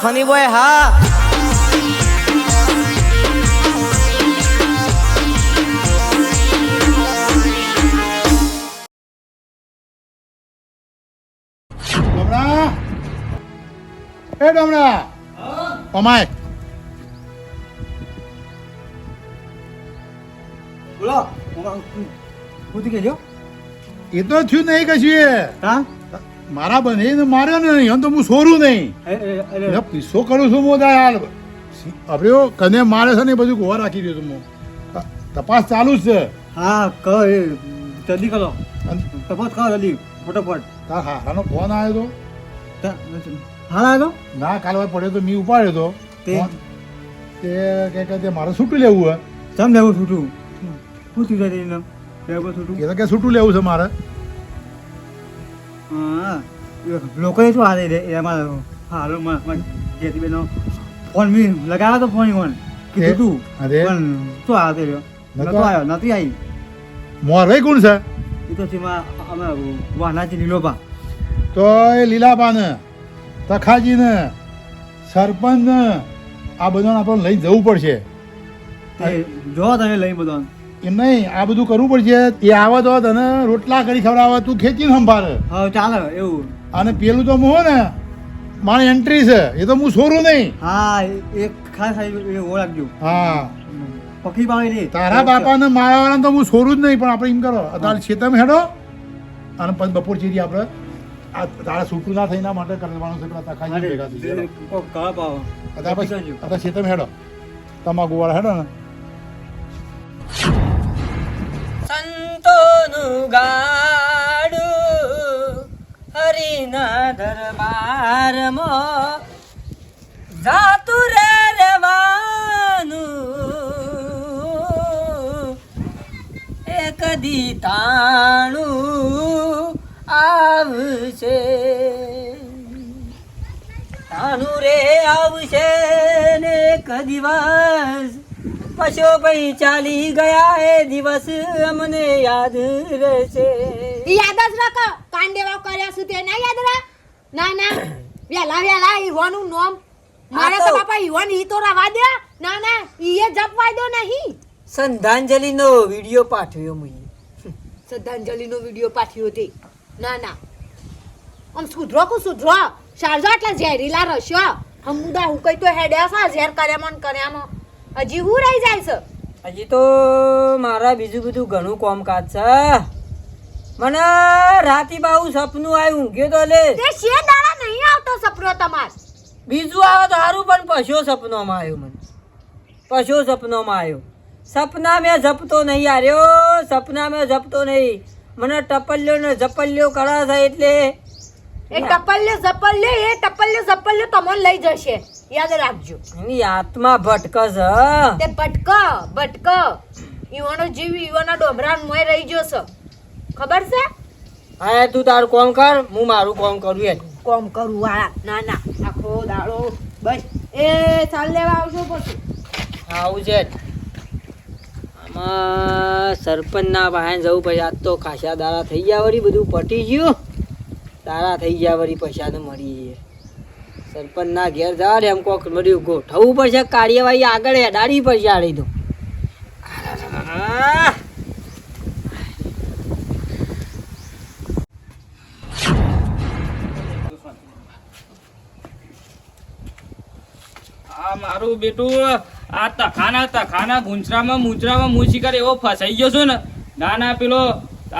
Funny boy હા. ડમરા એ ડમરા કમાય બોલો પૂછી કેજો એ તો થયું નહીં કશું હા? મારા બને મારે નહીં આમ તો હું સોરું નહીં. પીસો કરું છું હું તાર હાલ. આપણે કને મારે છે ને બધું ગોવા રાખી દઉં હું. તપાસ ચાલુ જ છે. હા એ જલ્દી કરો. તપાસ કરો જલ્દી ફટોફટ. તાર હારાનો ફોન આવ્યો તો? હાલ આવ્યો ના કાલ વાર પડ્યો તો મેં ઉપાડ્યો તો. તે? તે કે કે તે મારે છૂટું લેવું હે. ચમ લેવું છૂટું? શું થયું એને લેવું છૂટું? એ તો કે છૂટું લેવું છે મારે. લોકોએ શું હારે રે એમાં હાલો જેથી બેનો ફોન મી લગાવ્યો તો ફોન ફોન કીધું તું. અરે. પણ શું હારે રહ્યો નતો આવ્યો નથી આવી મોરે કોણ છે? એ તો સીમા અમે વાનાજી લીલોબા તો એ લીલાબાને તખાજીને સરપંચને આ બધાને આપણે લઈ જવું પડશે. જો તમે લઈ બધો એમ નહીં આ બધું કરવું પડશે. એ આવે તો તને રોટલા કરી ખવડાવે તું ખેંચીને સંભાળે. હા ચાલે એવું. અને પેલું તો હું ને મારી એન્ટ્રી છે એ તો હું છોરું નહીં. હા એક ખાસ એ ઓળખજો હા. પકી પાવી દે. તારા બાપાને માયાવાળાને તો હું છોરું જ નહીં પણ આપણે એમ કરો તારે છેતમ હેડો. અને પછી બપોર ચીરી આપણે આ તારા છૂટું ના થઈના માટે કરવાનું છે પેલા તખાજી ભેગા થઈ જાય અત્યારે પછી અત્યારે છેતમ હેડો. તમાકુ વાળા હેડો ને. સંતોનું ગાડું હરિના દરબારમાં જાતું રે રેવાનું એ કદી તાણું આવશે. તાણું રે આવશે ને એક દિવસ. પશો ભાઈ ચાલી ગયા એ દિવસ અમને યાદ રહેશે. યાદ જ રાખો કાંડેવા કર્યા સુધી ના યાદ રાખ? ના ના. વેલા વેલા ઈવાનું નોમ. મારે તો બાપા ઈવાન ઈ તો રવા દે ના ના ઈએ જપ જપવા દો નહીં. શ્રદ્ધાંજલિ નો વીડિયો પાઠવ્યો મુએ શ્રદ્ધાંજલિનો વિડિયો પાઠવ્યો તે. ના ના. આમ સુધરો કુ સુધરો. શારજો એટલે ઝેરીલા રસ્યો. હમુદા હું કઈ તો હેડ્યા સા ઝેર કર્યા મન કર્યામાં. હજી હું રહી જાય છે? હજી તો મારા બીજું બધું ઘણું કામકાજ છે. મને રાતી બાહુ સપનું આવ્યું ઊંઘ્યો તો લે. તે શે દાડા નહીં આવતો સપનો તમાર. બીજું આવે તો સારું પણ પશો સપનોમાં આવ્યો મને. પશો સપનોમાં આવ્યો સપના મેં જપતો નહીં આર્યો સપના મેં જપતો નહીં. મને ટપલ્યો ને જપલ્યો કરા છે એટલે. એ ટપલ્યો ઝપલ્યો એ ટપલ્યો ઝપલ્યો તમને લઈ જશે. યાદ રાખજો. એની આત્મા ભટક છે તે ભટક ભટક. ઈવાનો જીવ ઈવાના ડોમરાન મોય રહી ગયો છે. ખબર છે? હા તું તારું કોમ કર હું મારું કોમ કરું એ કોમ કરું વાળા. ના ના આખો દાડો બસ. એ ચાલ લેવા આવજો પછી. આવજે આમાં સરપંચના પાસે જવું પછી આજ તો ખાસા દાડા થઈ ગયા વળી બધું પટી ગયું. તારા થઈ ગયા વળી પૈસા તો મળી જઈએ સરપંચના ઘેર જા એમ કોક મળ્યું ગોઠવવું પડશે, કાર્યવાહી આગળ એડાડી પડશે આડી તો આ મારું બેટું, આ તખાના તખાના ગુંચરામાં, મૂંચરામાં હું શિકાર એવો ફસાઈ ગયો છું ને. ના ના, પેલો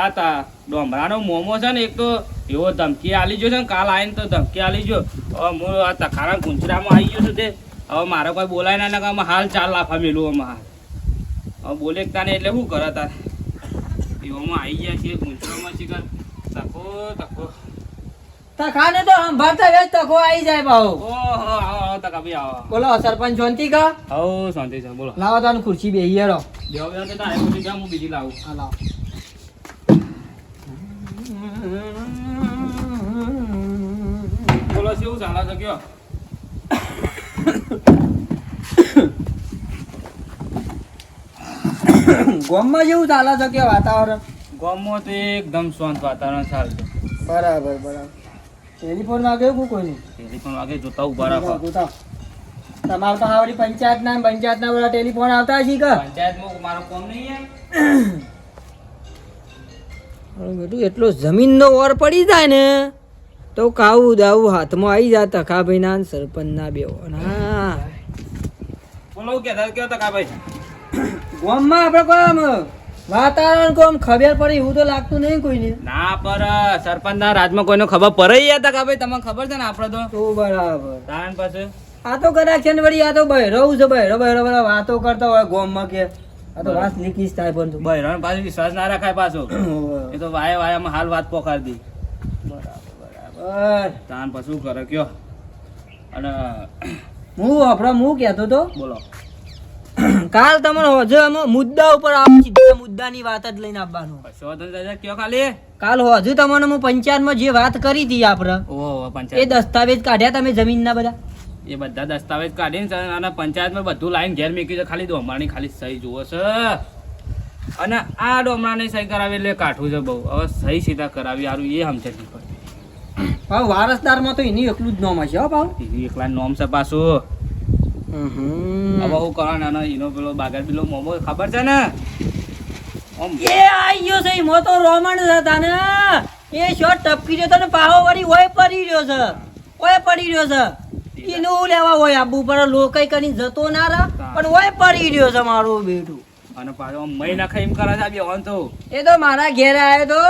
આ તા ડોમરાનો મોમો છે ને, એક તો એવો ધમકી આલી ગયો છે ને, કાલ આવીને તો ધમકી આલી ગયો. હવે હું આ તખારા ગુંચરામાં આવી ગયો છું તે. હવે મારે કોઈ બોલાય ના કે હાલ ચાલ લાફા મેલું આમાં હાલ. હવે બોલે તાને એટલે શું કરે તાર? એવામાં આવી ગયા છીએ ગુંચરામાં કર તકો તકો. તખાને તો સંભાળતા વેચ તકો આવી જાય બાહુ. ઓહો આવો આવો તકા ભાઈ આવો. બોલો સરપંચ શાંતિ કા? હો શાંતિ છે બોલો. લાવો તાન ખુરશી બેહીએ રહો દેવા કે તારે જામ હું બીજી લાવું. હા લાવો. બોલો કેવું ચાલે છે કયો? ગામમાં જેવું ચાલે છે કે વાતાવરણ? ગોમમાં તો એકદમ શાંત વાતાવરણ ચાલતું બરાબર બરાબર. ટેલિફોન વાગે કોઈ કોઈ ટેલિફોન વાગે જોતા ઊભા રાખો. તમારે તો આવડી પંચાયત ના પંચાયત ના બધા ટેલિફોન આવતા છે કે? પંચાયતમાં મારો કોમ નહીં બેટું એટલો જમીનનો ઓર પડી જાય ને. તો કાવું દાવું હાથમાં આવી જાય તખા ભાઈ ના સરપંચ ના બે હા બોલો હું કહેતા કેવો તકા ભાઈ. આપણે વાતાવરણ કોમ? ખબર પડી? એવું તો લાગતું નહીં કોઈને. ના પર સરપંચ ના રાજમાં કોઈને ખબર પડે યાર તકાભાઈ તમને ખબર છે ને આપણે તો? તો બરાબર. તાણ પાસે આ તો કદાચ છે ને વળી આ તો બહેરો છે બહેરો બહેરો બધા વાતો કરતા હોય ગામમાં કે આ તો વાત નીકળી થાય પણ બહેરાણ વિશ્વાસ ના રાખાય પાછો. એ તો વાય વાયામાં હાલ વાત પોખાડી દી. બરાબર તાન પછી કરે કયો? અને હું આપણા હું કહેતો તો બોલો. કાલ તમને હોજે મુદ્દા ઉપર આપ સીધા મુદ્દાની વાત જ લઈને આવવાનું. વાંધો દાદા કયો ખાલી? કાલ હોજુ તમને હું પંચાયતમાં જે વાત કરી હતી આપણે ઓહો એ પંચાયત. દસ્તાવેજ કાઢ્યા તમે જમીનના બધા? એ બધા દસ્તાવેજ કાઢીને અને પંચાયતમાં બધું લાઈન ઘેર મૂકી છે. ખાલી ડોમરાની ખાલી સહી જુઓ છે. અને આ ડોમરાની સહી કરાવી એટલે કાઠું છે બહુ. હવે સહી સીધા કરાવી. સારું એ સમજે હવે વારસદારમાં તો એની એકલું જ નામ હશે હો ભાવ એની એકલા નોમ છે પાછું. હવે હું અને એનો પેલો બાગર પેલો મોમો ખબર છે ને? એ આયો ગયો છે મો તો રોમણ છે તને. એ શોટ ટપકી રહ્યો તને પાહો વળી ઓય પડી રહ્યો છે. ઓય પડી રહ્યો છે. એનું લેવા હોય આબુ પર લોકઈ કરીને જતો ના રહે પણ ઓય પડી રહ્યો છે મારો બેટું. અને પાછો મહિના મહી નાખે એમ કરે છે આ તો. એ તો મારા ઘેર આવ્યો તો.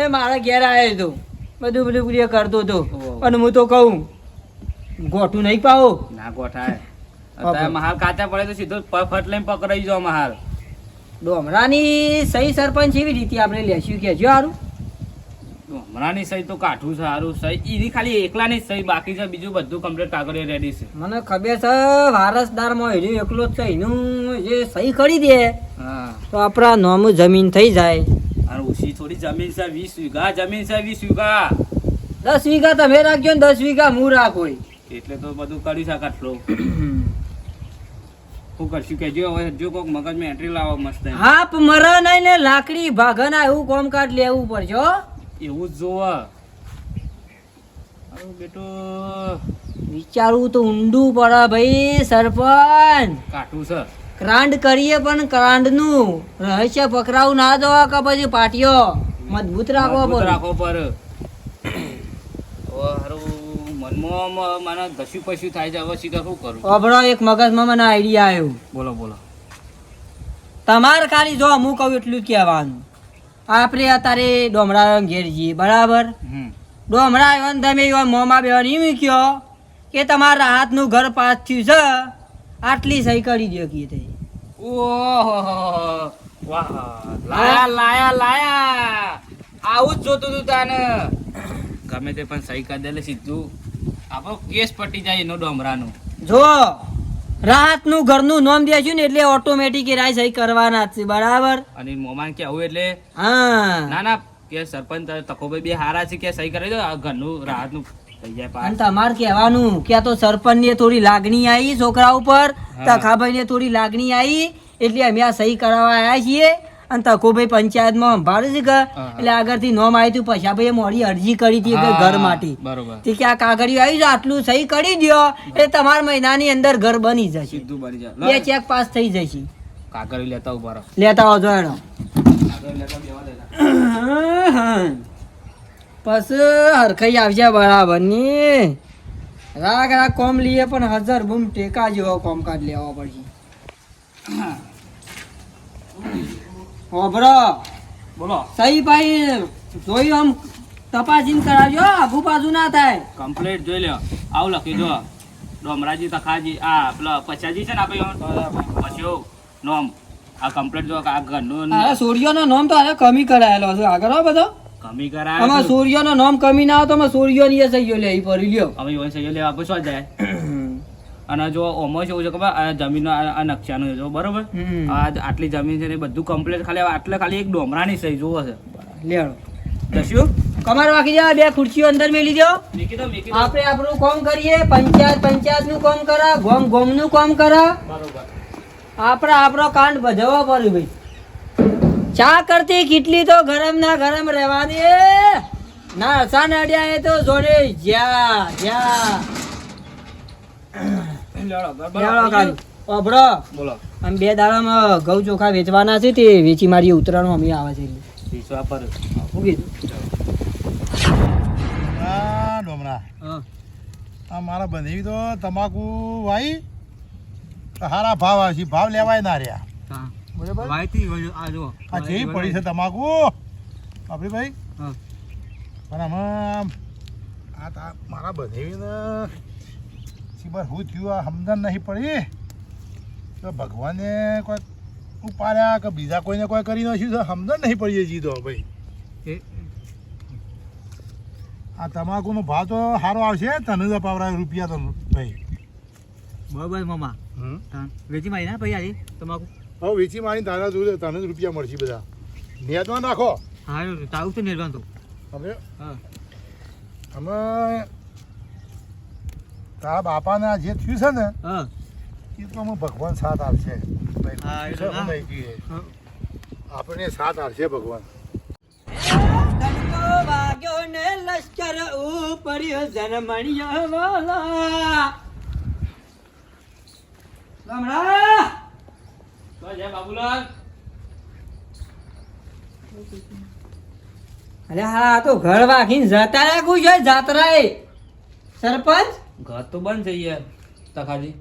એ મારા ઘેર આવ્યો તો. બધું બધું બધું કરતો હતો. અને હું તો કહું ગોઠું નહીં પાવો ના ગોઠાય. અત્યારે મહાલ કાચા પડે તો સીધો ફટ લઈને પકડાઈ જાવ મહાલ. ડોમરાની સહી સરપંચ એવી રીતે આપણે લેશું કે જો સારું ડોમરાની સહી તો કાઠું છે સારું સહી. એની ખાલી એકલાની સહી બાકી છે બીજું બધું કમ્પ્લીટ કાગળ રેડી છે. મને ખબર છે વારસદારમાં એનું એકલો જ છે એનું જે સહી કરી દે હા. તો આપણા નોમ જમીન થઈ જાય. અને ઓછી થોડી જમીન છે વીસ વીઘા જમીન છે વીસ વીઘા દસ વીઘા તમે રાખજો ને દસ વીઘા હું રાખો એટલે તો બધું કરી શકાય આટલું. શું કરશું કે જો હવે જો કોઈક મગજમાં એન્ટ્રી લાવો મસ્ત. હાપ મરા નહીં ને લાકડી ભાગના એવું કોમકાજ લેવું પડશે હો. એવું જ જોવા. બેટો. વિચારવું તો ઊંડું પડે ભાઈ સરપંચ. કાઠું છે. ક્રાંડ કરીએ પણ ક્રાંડનું રહસ્ય પકડાવું ના દો કે પછી પાટિયો મજબૂત રાખવો પર રાખો રાખવો હારું મનમાં મને ઘસ્યું પસ્યું થાય છે હવે શીખર શું કરું? અભરો એક મગજમાં મને આઈડિયા આવ્યો. બોલો બોલો. તમારે ખાલી જો હું કહું એટલું જ કહેવાનું. આપણે અત્યારે ડોમરા ઘેર જઈએ બરાબર ડોમરા આવ્યો ને તમે એવા મોંમાં બેવા નહીં મૂક્યો કે તમારા હાથનું ઘર પાછ થયું છે. આટલી સહી કરી દો કે તે ઓહો વાહ લાયા લાયા લાયા. આવું જ જોતું તું તાને. ગમે તે પણ સહી કરી દે સીધું. આપણો કેસ પટી જાય એનો ડોમરાનો. જો રાહતનું ઘરનું નોમ દેશું ને એટલે ઓટોમેટિક રાય સહી કરવાના છે બરાબર? અને મોમાન કે આવું એટલે? હા. ના ના કે સરપંચ તકોભાઈ બે હારા છે કે સહી કરી દો આ ઘરનું રાહતનું અને તમારે કહેવાનું કે આ તો સરપંચ ને થોડી લાગણી આવી છોકરા ઉપર. તખાભાઈ ને થોડી લાગણી આવી એટલે અમે આ સહી કરાવવા આવ્યા છીએ. અને તકોભાઈ પંચાયતમાં સંભાળે છે કે? એટલે આગળથી નોમ આવી પછી ભાઈ મોડી અરજી કરી હતી ઘર માટે. બરોબર. તે કે આ કાગળિયું આવી છે આટલું સહી કરી દો એટલે તમારા મહિનાની અંદર ઘર બની જશે. બે ચેક પાસ થઈ જશે. કાગળ લેતા ઊભા લેતા આવજો એનો કાગળ લેતા બેવા દેતા પછી હરખાઈ આવજે બરાબરની. રાગ રાગ કોમ લઈએ પણ હજાર બૂમ ટેકા જેવો કોમ કાઢ લેવા પડશે. ઓબરો બોલો. સહી ભાઈ જોઈ આમ તપાસીને કરાવજો આઘુ બાજુ ના થાય. કમ્પ્લેટ જોઈ લ્યો. આવું લખી જો ડોમરાજી તખાજી આ પેલા પછાજી છે ને આપણે પછી નોમ. આ કમ્પ્લેટ જો આ ઘરનું અરે સૂર્યનો નોમ તો અરે કમી કરાયેલો છે. આગળ હો બધો. કમી કરાય અમાર સૂર્ય નો નામ કમી ના આવે તો અમે સૂર્યની સહીઓ લે પડી લ્યો. અમે યોન સહીઓ લેવા પૂછવા જાય અને જો ઓમો છે એવું છે ખબર? આ જમીનનો આ નકશાનું જો બરોબર? આ આટલી જમીન છે ને બધું કમ્પ્લીટ ખાલી આટલે ખાલી એક ડોમરાની સહી જોવો છે. લેણો. દસ્યું? કમર વાકી જાય બે ખુરશીઓ અંદર મેલી દો. આપણે આપણું કામ કરીએ પંચાયત પંચાયતનું કામ કરા ગોમ ગોમનું કામ કરા. બરોબર. આપણે આપણો કાંડ ભજવવા પડ્યું ભાઈ. ચા કરતી કેટલી તો ગરમ ના ગરમ રહેવા દે ના અસા નડ્યા એ તો જોડે જ્યા જ્યા. બોલો. આમ બે દાડામાં ઘઉં ચોખા વેચવાના છે તે વેચી મારી ઉતરાણ અમે આવે છે એટલે. પર. શું કીધું? આ હા. મારા બનેવી તો તમાકુ વાઈ હારા ભાવ આવશે ભાવ લેવાય ના રહ્યા. બરાબર? વાયતી આ જો આ જે પડી છે તમાકુ. આપણે ભાઈ. હા. પણ આમાં આ તા મારા બનેવીને ખબર હું થયું આ સમજણ નહીં પડી. તો ભગવાને કોઈ ઉપાડ્યા કે બીજા કોઈને કોઈ કરી નાખ્યું તો સમજણ નહીં પડી હજી તો ભાઈ. એ આ તમાકુનો ભાવ તો સારો આવશે તને તો પાવરા રૂપિયા તો ભાઈ. બરાબર મામા. વેચી મારી ના ભાઈ આજે તમાકુ? હવે વેચી મારી તારા જોડે તને જ રૂપિયા મળશે બધા. નેદમાં નાખો. હા તારું તો નેદમાં તો હવે? હા. અમે તારા બાપાના જે થયું છે ને એ તો અમે ભગવાન સાથ આવશે ભાઈ, હા, એ તો શું ના. નહીં કહીએ. હા. આપણને સાથ આવશે ભગવાન. વાગ્યો ને લશ્કર ઉપડ્યો જનમણિયો વાલા. ગામડા તો જય બાબુલાલ અરે હા તો ઘર વાગીને જતા રાખું છે એ સરપંચ? ઘર તો બંધ થઈ ગયા તખાજી.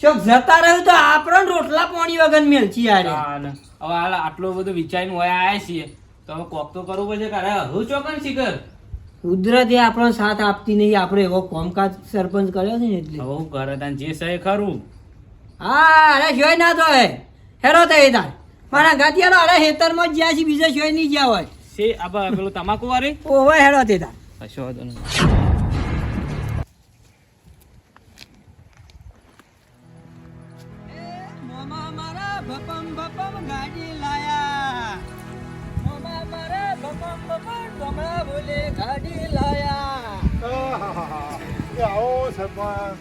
શોક જતા રહ્યું તો આપણો રોટલા પાણી વગર મેલચી યાર. હવે હાલ આટલો બધો વિચારીને હોય આયા છીએ. તો હવે કોક તો કરવું પડશે કારણ હું ચોકન શીખર? કુદરતે આપણો સાથ આપતી નહીં આપણે એવો કોમકાજ સરપંચ કર્યો છે ને એટલે. હવે હું ઘરે તાન જે સહી ખરું. હા અરે જોઈ ના તો હે. હેરો થઈ તાર. મારા ગાતિયાનો અરે હેતરમાં જ જ્યાં છે બીજે જોઈ નહીં જ્યાં હોય. સે આ પેલું તમાકુ વાળી? ઓવે હેરો થઈ તાર. કશો વાંધો નહીં. હા?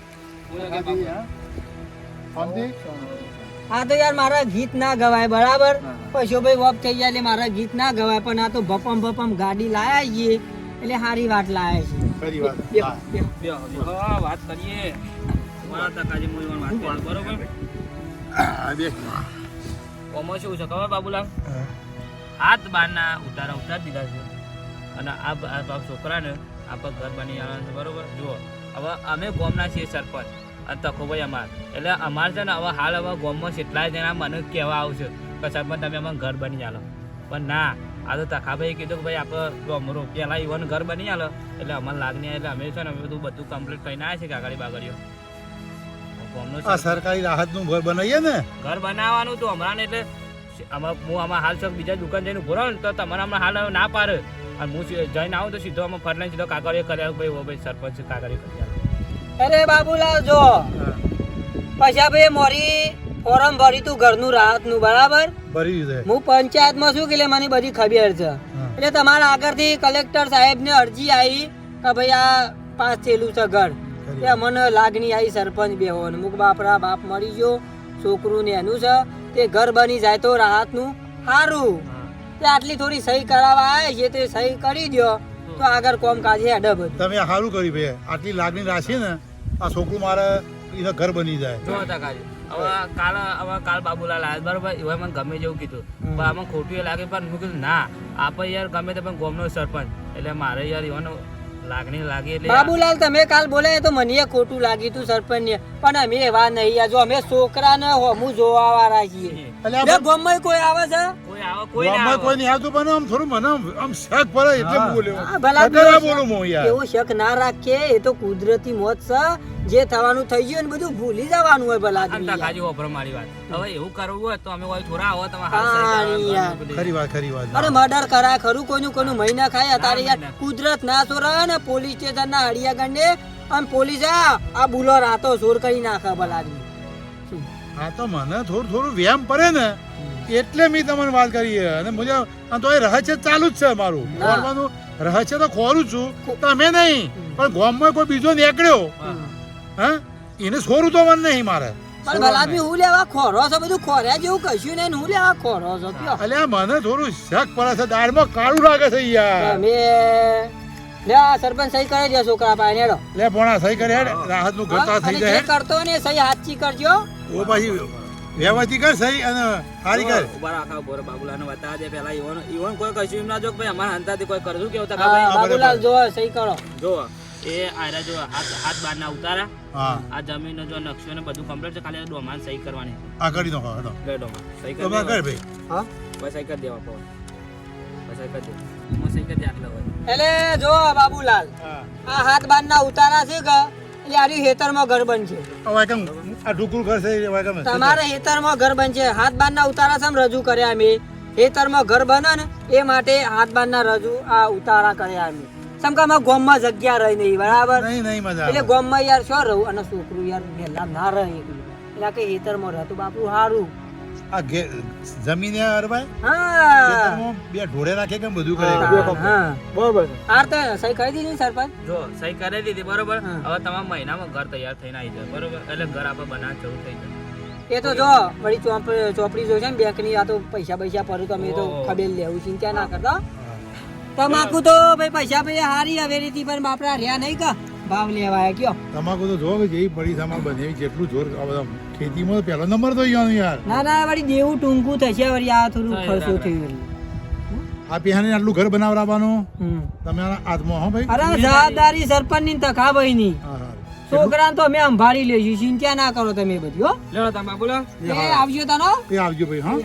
આ તો યાર મારા ગીત ના ગવાય બરાબર? પશુભાઈ વોપ થઈ જાય એટલે મારા ગીત ના ગવાય પણ આ તો ભપમ ભપમ ગાડી લાયા છીએ એટલે સારી વાત લાયા છે ખરી વાત. વાત કરીએ. ઓમાં શું છે? ખબર બાબુલાલ. હાથ બારના ઉતારા ઉતાર દીધા છે. અને આ છોકરાને આપણે ઘર બની આવવાનું છે. બરોબર? જુઓ. હવે અમે ગોમના છીએ સરપંચ. અને તકોભાઈ અમાર. એટલે અમારે છે ને હવે હાલ હવે ગોમમાં કેટલાય જણા મને કહેવા આવશે કે સરપંચ તમે અમારે ઘર બની ચાલો પણ ના આ તો તખાભાઈ કીધું કે ભાઈ આપણે ગોમરો પહેલાં ઈવન ઘર બની ચાલો એટલે અમારે લાગણી એટલે અમે છે ને અમે બધું બધું કમ્પ્લીટ કરીને આવ્યા છે કાગળી બાગળીઓ. ગોમનો આ સરકારી રાહતનું ઘર બનાવીએ ને? ઘર બનાવવાનું તો હમણાં ને એટલે આમાં હું આમાં હાલ છો બીજા દુકાન જઈને ઊભો ને તો તમારે હમણાં હાલ હવે ના પાડે. અને હું જઈને આવું તો સીધો આમાં ફરલાઈને સીધો કાગળિયો કર્યા ભાઈ ભાઈ સરપંચ કાગળિયો કરી આવું અરે બાબુલાલ જો. પછી ભાઈ મોરી ફોરમ ભરી તું ઘરનું રાહતનું બરાબર? ભરી દીધું હું પંચાયતમાં શું કે મને બધી ખબર છે. એટલે તમારા આગળથી કલેક્ટર સાહેબને અરજી આવી કે ભાઈ આ પાસ થયેલું છે ઘર. તે મને લાગણી આવી સરપંચ બેહો ને મુક બાપરા બાપ મરી ગયો છોકરું ને એનું છે. તે ઘર બની જાય તો રાહતનું સારું. તે આટલી થોડી સહી કરાવવા આવે છે તે સહી કરી દો તો આગળ કોમ કાજે હેડે તમે સારું કર્યું ભાઈ. આટલી લાગણી રાખી ને આ છોકરું મારે એને ઘર બની જાય. જો કાજી. હવે કાલ હવે કાલ બાબુલાલ આવ્યા બરોબર? એવા મને ગમે જેવું કીધું. પણ આમાં ખોટું એ લાગે પણ હું કીધું ના આપણે યાર ગમે તે પણ ગોમનો સરપંચ. એટલે મારે યાર એવાનો લાગણી લાગી એટલે બાબુલાલ તમે કાલ બોલાય તો મને એ ખોટું લાગ્યું તું સરપંચ ને પણ અમે એવા નહીં જો અમે છોકરાને હોમું જોવા વાળા છીએ. એટલે ગામમાં કોઈ આવે છે. કોઈ કોઈ નહીં આવતું પણ આમ થોડું મને આમ- આમ શક પડે એટલે બોલ્યો ભલા નકર ના દિવસ. બોલું હું યાર. એવો શક ના રાખીએ એ તો કુદરતી મોત છે. જે થવાનું થઈ ગયું ને બધું ભૂલી જવાનું હોય ભલા અને કાજી ઓપરો મારી વાત. હવે એવું કરવું હોય તો અમે કોઈ થોડા આવો તમે હાલ સહી યાર. કરાવો. ખરી વાત ખરી વાત. અરે મર્ડર કરાય ખરું કોઈનું કોઈનું મહિના ખાય. અત્યારે યાર કુદરત ના સોરા ને પોલીસ સ્ટેશન ના હડિયા ગંડે અને પોલીસ આ આ બુલો રાતો સોર કરી નાખે ભલા આ તો મને થોડું થોડું વ્યાયામ પડે ને. એટલે મેં તમને વાત કરી અને મુજબ આમ તો એ રહસ્ય ચાલુ જ છે મારું. ના. રહસ્ય તો ખોરું છું. તમે નહીં. પણ ગામમાં કોઈ બીજો નીકળ્યો હા. એને છોરું તો મને નહીં મારે. પણ હું લેવા ખોરો છો? બધું ખોર્યા જેવું કશું નહીં હું લેવા ખોરો છો? અલ્યા મને થોડું શક પડે છે. દાળમાં કાળું લાગે છે યાર. તમે લે સરપંચ સહી કરી દે છોકરા પાસે હેડો. લે પોણા સહી કરે હેડ. રાહતનું અને થઈ જાય. કરતો ને સહી હાચી કરજો. ઓ વ્યવસ્થિત કર સહી અને હારી કર. ઊભા રાખા બોર બાબુલાને બતા દે પેલા ઈવન. ઈવન કોઈ કશું એમ ના જો ભાઈ અમારા હંતાથી કોઈ કરશું કેવું તા હા, ભાઈ બાબુલાલ જો સહી કરો. જો એ આરા જો હાથ હાથ બાર ના ઉતારા આ જમીન જો નકશો ને બધું કમ્પ્લીટ છે ખાલી ડોમાન સહી કરવાની. આ કરી દો હડો લે સહી તો કર ભાઈ. હા? બસ સહી કર દેવા પવન. બસ સહી કર દે એમાં સહી કર દે આટલા હોય. એટલે જો બાબુલાલ. હા. આ હાથ બાર ના ઉતારા છે કે? એટલે હેતરમાં ઘર બનશે. તમારે હેતરમાં ઘર બનશે. હાથ બાર ના ઉતારા સમ રજૂ કર્યા અમે. હેતરમાં ઘર બને ને એ માટે હાથ બારના રજૂ આ ઉતારા કર્યા અમે. સમકામાં ગોમમાં જગ્યા રહી નહીં બરાબર? એટલે ગોમમાં યાર શું રહું? અને છોકરું યાર ના રહે. એટલે કે હેતરમાં રહેતું બાપુ સારું. આ જમીને હરવાય? હા. બે ઢોરે રાખે કેમ બધું કરે? હા બરોબર. આ તો સહી કરી દીધી સરપંચ? જો સહી કરી દીધી બરોબર. હવે તમામ મહિનામાં ઘર તૈયાર થઈને આવી જાય બરોબર? એટલે ઘર આપણે બના શરૂ થઈ જાય. એ તો જો વળી ચોપડી ચોપડી જો છે ને બેંકની આ તો પૈસા પૈસા ભરું તમે તો ખબેલ લેવું ચિંતા ના કરતા. તમાકુ તો ભાઈ પૈસા પૈસા હારી હવે રીતિ પણ બાપરા રહ્યા નહીં કા. ભાવ લેવા કયો. તમાકુ તો જો કે જેવી પડી સામા બને જેટલું જોર આ બધા ખેતીમાં તો પહેલો નંબર તો યાર યાર. ના ના વળી દેવું ટૂંકું થશે વળી આ થોડું ખર્ચો થયું. આ પિહાને આટલું ઘર બનાવડાવવાનું? તમે તમારા હાથમાં હો ભાઈ? અરે જવાબદારી સરપંચની તકા ભાઈ ની છોકરા તો અમે સંભાળી લેશું ચિંતા ના કરો તમે બધી હો. લેડો તમે બાબુલા એ આવજો તાનો. એ આવજો ભાઈ હા.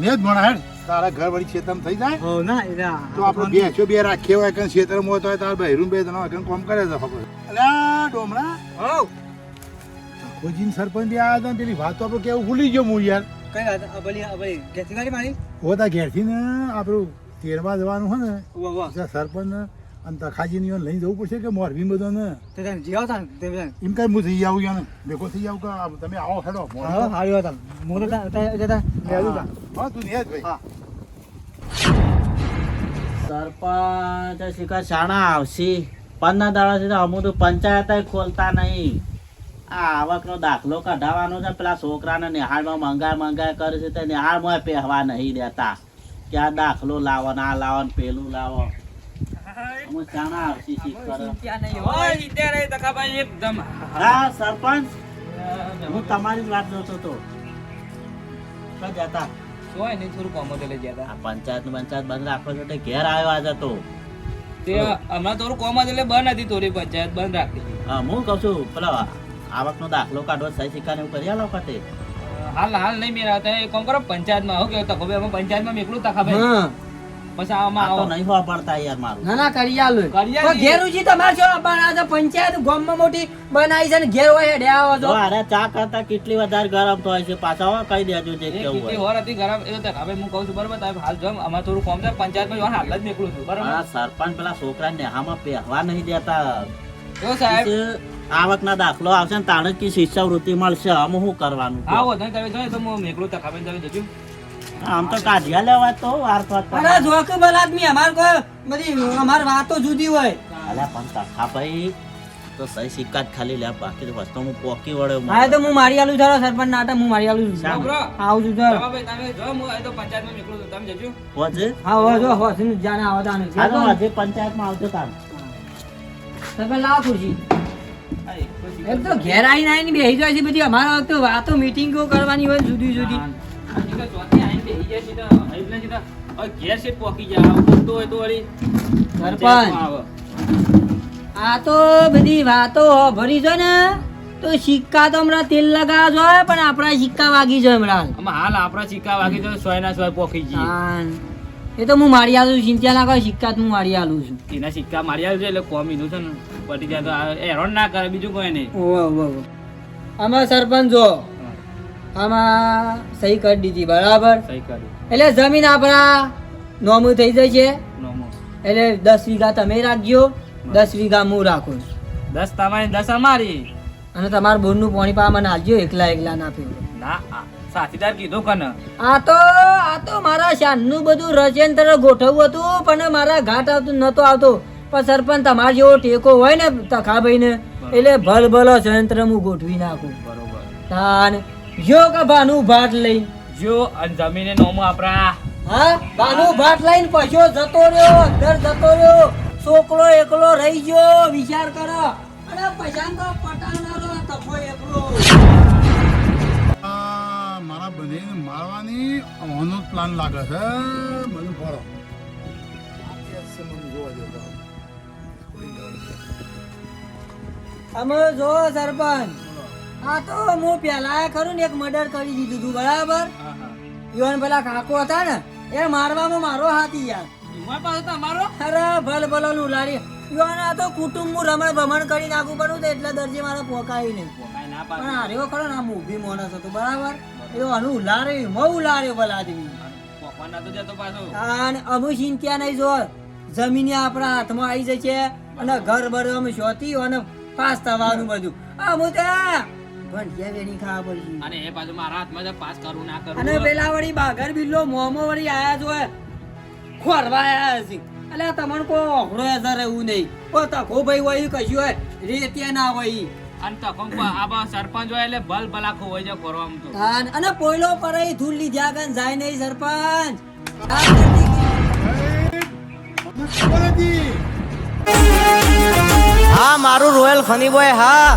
મેં જ ભણા હેડ તારા ઘર વળી ખેતરમાં થઈ જાય? હો ના એરા તો આપણે છો બે રાખીએ હોય કે ખેતરમાં હોય તો તારા બહેરું બે જણા હોય કોમ કરે છે ખબર. અલ્યા ડોમરા હો ખોજીન સરપંચ બી આવ્યા હતા ને પેલી વાત તો આપણે કેવું ભૂલી ગયો હું યાર. કઈ વાત અબલી અબલી આ પેલી મારી? હો તા હોતા ઘેરથી ને આપણું તેરવા જવાનું હે ને સરપંચ ને અને તખાજીને ઈવન લઈ જવું પડશે કે મોરબી બધો ને એમ કઈ હું થઈ આવું યાને ભેગો થઈ આવું કે તમે આવો હેડો હા હારી હતા મોટો તા તા- જતા લેવું તા હા તું. ને ભાઈ. હા. સરપંચ શિખર શાણા આવશે. પન્ના દાડાથી તો અમુક તો પંચાયત ખોલતા નહીં. આ આવકનો દાખલો કઢાવવાનો છે. પેલા છોકરાને નિહાળમાં મંગાય મંગાય કરે છે તે નિહાળમાં પહેવા નહીં દેતા. કે આ દાખલો લાવો ને આ લાવો ને પેલું લાવો. સરપંચ? હું તમારી જ વાત જોતો હતો. જતા સોય ને થોડું કોમો તો લઈ આ પંચાયત પંચાયત બંધ રાખો છો ઘેર આવ્યો આજે તો. તે હમણાં થોડું કોમ જ એટલે બંધ હતી થોડી પંચાયત બંધ રાખી હા હું કહું છું પેલા આવકનો દાખલો કાઢવો સહી સિક્કાને એવું કરી આલો કતે હાલ હાલ નહીં મેરા તમે એક કામ કરો પંચાયતમાં આવો કે તકો પંચાયત પંચાયતમાં મેકલું તકાભાઈ હા. પછી આમાં આવો. નહીં વાપરતા યાર મારું. ના ના કરી આલું. કરી ઘેરુજી તમારે શું આ તો પંચાયત ગામમાં મોટી બનાવી છે ને ઘેર હોય હેડે આવો જો અરે ચા કરતા કેટલી વધારે ગરમ તો હોય છે પાછા કહી દેજો જે કેવું હોય. વાર હતી ગરમ એ તો તકાભાઈ હું કહું છું બરાબર? તમે હાલ જો અમારે થોડું કોમ છે પંચાયતમાં જવાનું હાલ જ નીકળું છું બરોબર? સરપંચ પેલા છોકરા નેહામાં પહેરવા નહીં દેતા. જો સાહેબ. આવકના દાખલો આવશે ને તાણે કે શિષ્યવૃત્તિ મળશે આમ શું કરવાનું હા હો તમે જોઈએ તો હું તમે જજો. આમ તો કાઢ્યા લેવા તો વાર તો અરે જોકે ભલ આદમી અમાર કોઈ બધી અમાર વાતો જુદી હોય. અલ્યા પણ તખા ભાઈ તો સહી સિક્કા જ ખાલી લે બાકી તો વસ્તુ હું પોકી વળ્યો હા. તો હું મારી આલું જરા સરપંચ નાટા હું મારી આલું છોકરો, આવું છું તકાભાઈ તમે જો હું તો પંચાયતમાં નીકળું છું. તમે જજો. પહોંચે હા હો જો હો જાને આવો તાને હા તો આજે પંચાયતમાં આવજો તાર સરપંચ લાવો ખુરશી. એક તો ઘેર આવીને આવીને બેસી જાય છે બધી. અમારા વખતે વાતો મીટિંગો કરવાની હોય જુદી જુદી આ ગયા તો સીધા હવે ઘેર છે પોકી જાય આવું હોય તો વળી પંચાયતમાં આ તો બધી વાતો ભરી છે ને તો સિક્કા તો હમણાં તેલ લગાવ જોઈએ પણ આપણા સિક્કા વાગી જાય હમણાં. હાલ આપણા સિક્કા વાગી જો સોય ના સોય પોકી જઈએ. એ તો હું મારી આલું છું ચિંતા ના કરો સિક્કા તો હું મારી આલું છું. એના સિક્કા મારી આલું છે એટલે કોમી એનું છે ને. પટી જાય તો હેરાન ના કરે બીજું કોઈ નહીં. ઓહો. આમાં સરપંચ જો આમાં સહી કરી દીધી બરાબર? સહી એટલે જમીન આપણા નોમું થઈ જાય છે? એટલે દસ વીઘા તમે રાખજો દસ વીઘા હું રાખું. દસ તમારી દસ અમારી. અને તમારા બોરનું પાણી પા મને આલજો એકલા એકલા ના પીવું ના સાથીદાર કીધું કને? આ તો આ તો મારા શાનનું બધું રચેન્દ્ર ગોઠવવું હતું પણ મારા ઘાટ આવતું નતો આવતો. પણ સરપંચ તમારો જેવો ટેકો હોય ને તખાભાઈ ને એટલે ભલ ભલો સંયંત્ર હું ગોઠવી નાખું. બરોબર. તાન જો કે ભાનુ ભાટ લઈને જો અને જમીને નોમો આપણા હા ભાનુ ભાટ લઈને પછો જતો રહ્યો અંદર જતો રહ્યો. છોકરો એકલો રહી ગયો વિચાર કરો. અરે પૈસા તો પટાનારો તફો એકલો. આ મારા બનેવીને મારવાની ઓનો પ્લાન લાગે છે. મને ભરો અમે જો સરપંચ. આ તો હું પેલા ખરું ને એક મર્ડર કરી દીધું તું બરાબર? યુવાન પેલા કાકો હતા ને એ મારવામાં મારો હાથી યાર. તમારો? અરે ભલ ભલો ઉલાડી. યુવાન આ તો કુટુંબ હું રમણ ભમણ કરી નાખું પડું તો એટલે દરજી મારે પોકાય નહીં. પણ હાર્યો ખરો ને આમ ઊભી માણસ હતો બરાબર? એ આનું ઉલારે મો ઉલારે ભલા નતો અને અમુ ચિંત્યા નહીં જો જમીન આપણા હાથમાં આવી જશે અને ઘર બર અમે શોધી અને પાસ થવાનું બધું. અમુ તો ભંડિયા વેણી ખાવા પડશે અને એ પાછું મારા હાથમાં છે પાસ કરું ના કરું અને પેલા વળી બાગર બિલ્લો મોમો વળી આયા જો ખોરવા આયા છે એટલે તમને કોઈ ઓઘડો હજાર એવું નહીં ઓ તકો ભાઈ હોય ઈ હોય રેતિયા ના હોય અને તકો આ સરપંચ હોય એટલે ભલ ભલા ખોવાઈ જાય ફરવામાં તો અને પોયલો પર ધૂળ લીધ્યા ગન જાય નહીં સરપંચ હા મારું રોયલ ફની બોય હા